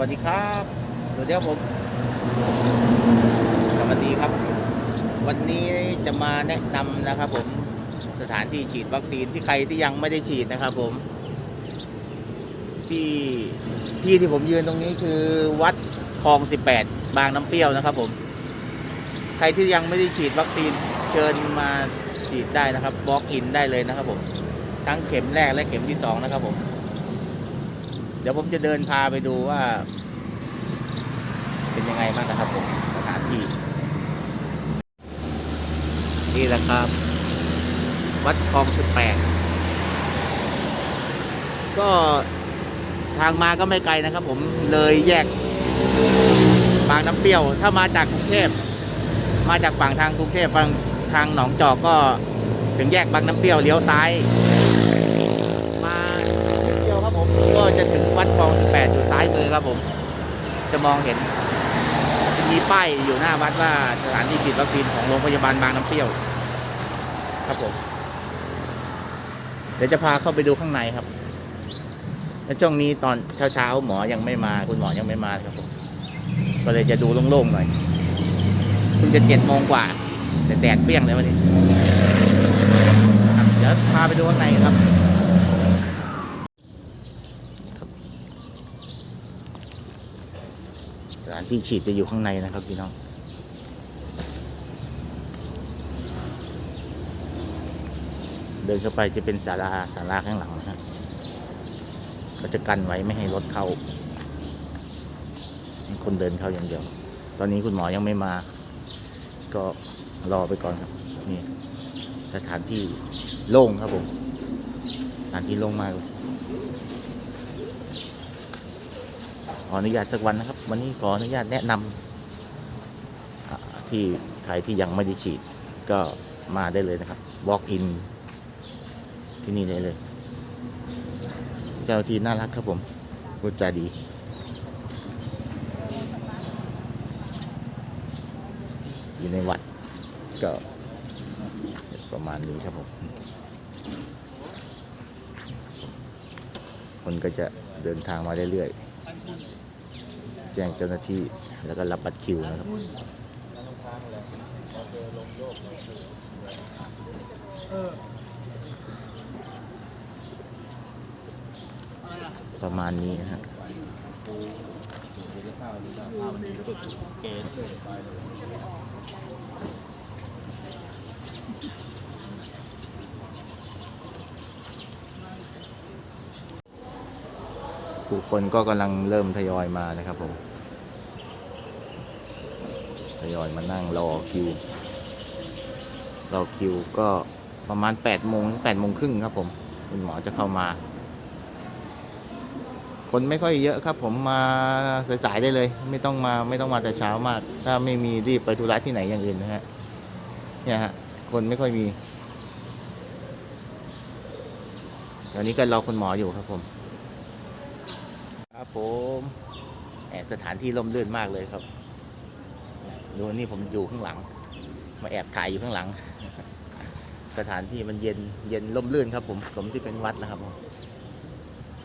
วัสดีครับสวัสดีครับผม สวัสดีครับ วันนี้จะมาแนะนำนะครับ ผมสถานที่ฉีดวัคซีนที่ใครที่ยังไม่ได้ฉีดนะครับ ผม ที่ที่ที่ผมยืนตรงนี้คือวัดคลอง 18 บางน้ำเปรี้ยวนะครับ ผม ใครที่ยังไม่ได้ฉีดวัคซีนเชิญมาฉีดได้นะครับบล็อกอินได้เลยนะครับ ผม ทั้งเข็มแรกและเข็มที่สองนะครับ ผม เดี๋ยวผมจะเดินพาไปดูว่า เป็นยังไงบ้างนะครับผมสถานที่ นี่แหละครับ วัดคลองสิบแปดก็ทางมาก็ไม่ไกลนะครับ ผมเลยแยกบางน้ำเปรี้ยว ถ้ามาจากกรุงเทพมาจากฝั่งทางกรุงเทพฝั่งทางหนองจอกก็ถึงแยกบางน้ำเปรี้ยวเลี้ยวซ้าย มานิดเดียวครับผมก็จะถึงวัดคลองแปดอยู่ ซ้ายมือครับผม จะมองเห็น มีป้ายอยู่หน้าวัดว่าสถานที่ฉีดวัคซีนของโรงพยาบาลบางน้ำเปรี้ยว ครับผม เดี๋ยวจะพาเข้าไปดูข้างในครับและช่วงนี้ตอนเช้าๆหมอยังไม่มา คุณหมอยังไม่มาครับผมก็เลยจะดูโล่งๆหน่อยเพิ่งจะเจ็ดโมงกว่า แต่แดดเปรี้ยงเลยวันนี้เดี๋ยวพาไปดูข้างในครับ สถาน ที่ฉีดจะอยู่ข้างในนะครับพี่น้องเดินเข้าไปจะเป็นศาลาศาลาข้างหลังนะครับก็จะกันไว้ไม่ให้รถเข้าคนเดินเข้าอย่างเดียว ตอนนี้คุณหมอยังไม่มา ก็รอไปก่อนครับ นี่สถานที่โล่งครับผม สถานที่โล่งมากเลย ขออนุญาตสักวันนะครับ วันนี้ขออนุญาตแนะนำอ่าที่ใครที่ยังไม่ได้ฉีดก็มาได้เลยนะครับ walk in ที่นี่ได้เลย เจ้าที่น่ารักครับผมพูดจาดีอยู่ในวัดก็ประมาณนี้ครับผม คนก็จะเดินทางมาเรื่อยๆ จ้งเจ้าหน้าที่แล้วก็รับบัตรคิวนะครับประมาณนี้นะฮะ ผู้คนก็กำลังเริ่มทยอยมานะครับผมทยอยมานั่งรอคิว รอคิวก็ประมาณ8โมง8โมงครึ่งครับผมคุณหมอจะเข้ามา คนไม่ค่อยเยอะครับ ผมมาสายๆได้เลย ไม่ต้องมาไม่ต้องมาแต่เช้ามาก ถ้าไม่มีรีบไปธุระที่ไหนอย่างอื่นนะฮะเนี่ยฮะคนไม่ค่อยมีตอนนี้ก็รอคุณหมออยู่ครับผม ผมแอบสถานที่ร่มรื่นมากเลยครับ ดูนี่ผมอยู่ข้างหลัง มาแอบถ่ายอยู่ข้างหลัง สถานที่มันเย็นเย็นร่มรื่นครับ ผมสมที่เป็นวัดนะครับผม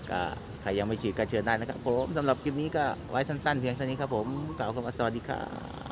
ก็ใครยังไม่ฉีดก็เชิญได้นะครับ ผมสำหรับคลิปนี้ก็ไว้สั้นๆ เพียงเท่านี้ครับผมกล่าวคำว่าสวัสดีครับ